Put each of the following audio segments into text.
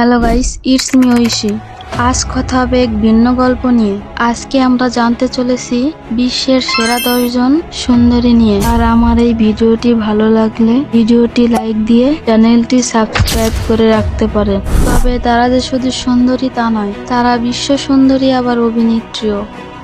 Hello guys it's me Oishi. আজ কথা হবে এক ভিন্ন গল্প নিয়ে। আজকে আমরা জানতে চলেছি বিশ্বের সেরা দশজন সুন্দরী নিয়ে। আর আমার এই ভিডিওটি ভালো লাগলে ভিডিওটি লাইক দিয়ে চ্যানেলটি সাবস্ক্রাইব করে রাখতে পারেন। তবে তারা যে শুধু সুন্দরী তা নয়, তারা বিশ্ব সুন্দরী আবার অভিনেত্রীও।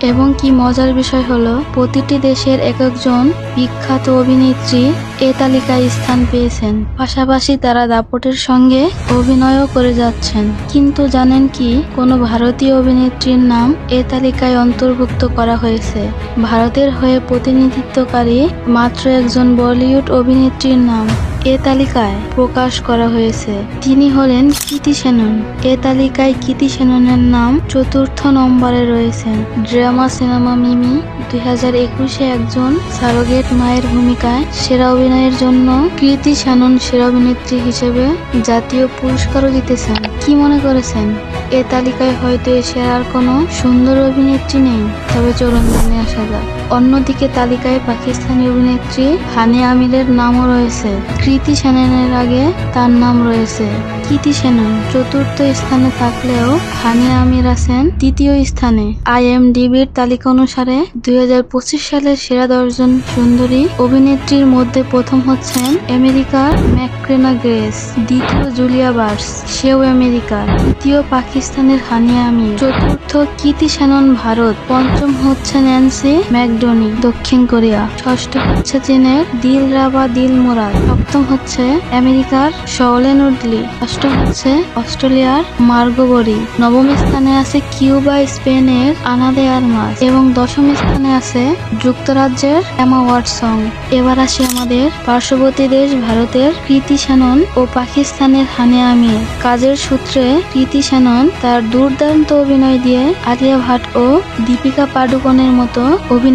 এবং কি মজার বিষয় হলো, প্রতিটি দেশের এক একজন বিখ্যাত অভিনেত্রী এ তালিকায় স্থান পেয়েছেন। পাশাপাশি তারা দাপটের সঙ্গে অভিনয়ও করে যাচ্ছেন। কিন্তু জানেন কি, কোনো ভারতীয় অভিনেত্রীর নাম এ তালিকায় অন্তর্ভুক্ত করা হয়েছে। ভারতের হয়ে প্রতিনিধিত্বকারী মাত্র একজন বলিউড অভিনেত্রীর নাম। এ তালিকায় প্রকাশ করা হয়েছে। তিনি হলেন কীতি সেনন। এ তালিকায় কৃতি সেননের নাম চতুর্থ নম্বরে রয়েছেন। ড্রামা সিনেমা মিমি দুই হাজার একুশে একজন সারোগেট মায়ের ভূমিকায় সেরা অভিনয়ের জন্য কৃতি সেনন সেরা অভিনেত্রী হিসেবে জাতীয় পুরস্কারও জিতেছেন। কি মনে করেছেন? এ তালিকায় হয়তো এশিয়ার আর কোনো সুন্দর অভিনেত্রী নেই। তবে চলুন জেনে আসা যাক। অন্যদিকে তালিকায় পাকিস্তানি অভিনেত্রী হানি আমিরের নামও রয়েছে। কৃতি সেননের আগে তার নাম রয়েছে। কৃতি সেনন চতুর্থ স্থানে থাকলেও হানি আমির আছেন তৃতীয় স্থানে। আইএমডিবির তালিকা অনুসারে দুই হাজার পঁচিশ সালের সেরা দশজন সুন্দরী অভিনেত্রীর মধ্যে প্রথম হচ্ছেন আমেরিকার ম্যাক্রেনা গ্রেস, দ্বিতীয় জুলিয়া বার্স, সেও আমেরিকার, তৃতীয় পাকিস্তানের হানি আমির। চতুর্থ কৃতি সেনন ভারত, পঞ্চম হচ্ছে ন্যান্সি ম্যাকডোনি দক্ষিণ কোরিয়া। ষষ্ঠ হচ্ছে চীনের দিল রাবা দিল মোরাদ সপ্তম হচ্ছে আমেরিকার শওলেন উডলি অষ্টম হচ্ছে অস্ট্রেলিয়ার মার্গোবরি। নবম স্থানে আছে কিউবা, স্পেনের আনাদে আরমাস এবং দশম স্থানে আছে যুক্তরাজ্যের এমা ওয়াটসং এবার আসি আমাদের পার্শ্ববর্তী দেশ ভারতের কৃতি সেনন ও পাকিস্তানের হানে আমির। কাজের সূত্রে কৃতি সেনন তার দুর্দান্ত অভিনয় দিয়ে আলিয়া ভাট ও দীপিকা পাডুকোনের মতো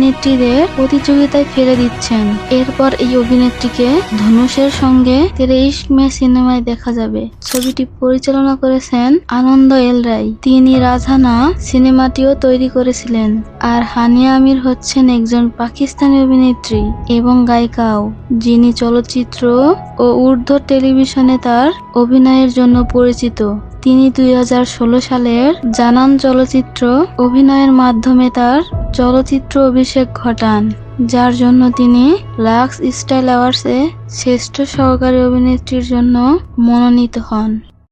অভিনেত্রীদের প্রতিযোগিতায় ফেলে দিচ্ছেন। এরপর এই অভিনেত্রীকে ধনুষের সঙ্গে ইস্ক মে সিনেমায় দেখা যাবে। ছবিটি পরিচালনা করেছেন আনন্দ এল রায় তিনি রাজহানা সিনেমাটিও তৈরি করেছিলেন। আর হানিয়া আমির হচ্ছেন একজন পাকিস্তানি অভিনেত্রী এবং গায়িকাও, যিনি চলচ্চিত্র ও উর্দু টেলিভিশনে তার অভিনয়ের জন্য পরিচিত। তিনি দুই হাজার ষোলো সালের জানান চলচ্চিত্র অভিনয়ের মাধ্যমে তার চলচ্চিত্র অভিষেক ঘটান, যার জন্য তিনি লাক্স স্টাইল অ্যাওয়ার্ডসে শ্রেষ্ঠ সহকারী অভিনেত্রীর জন্য মনোনীত হন।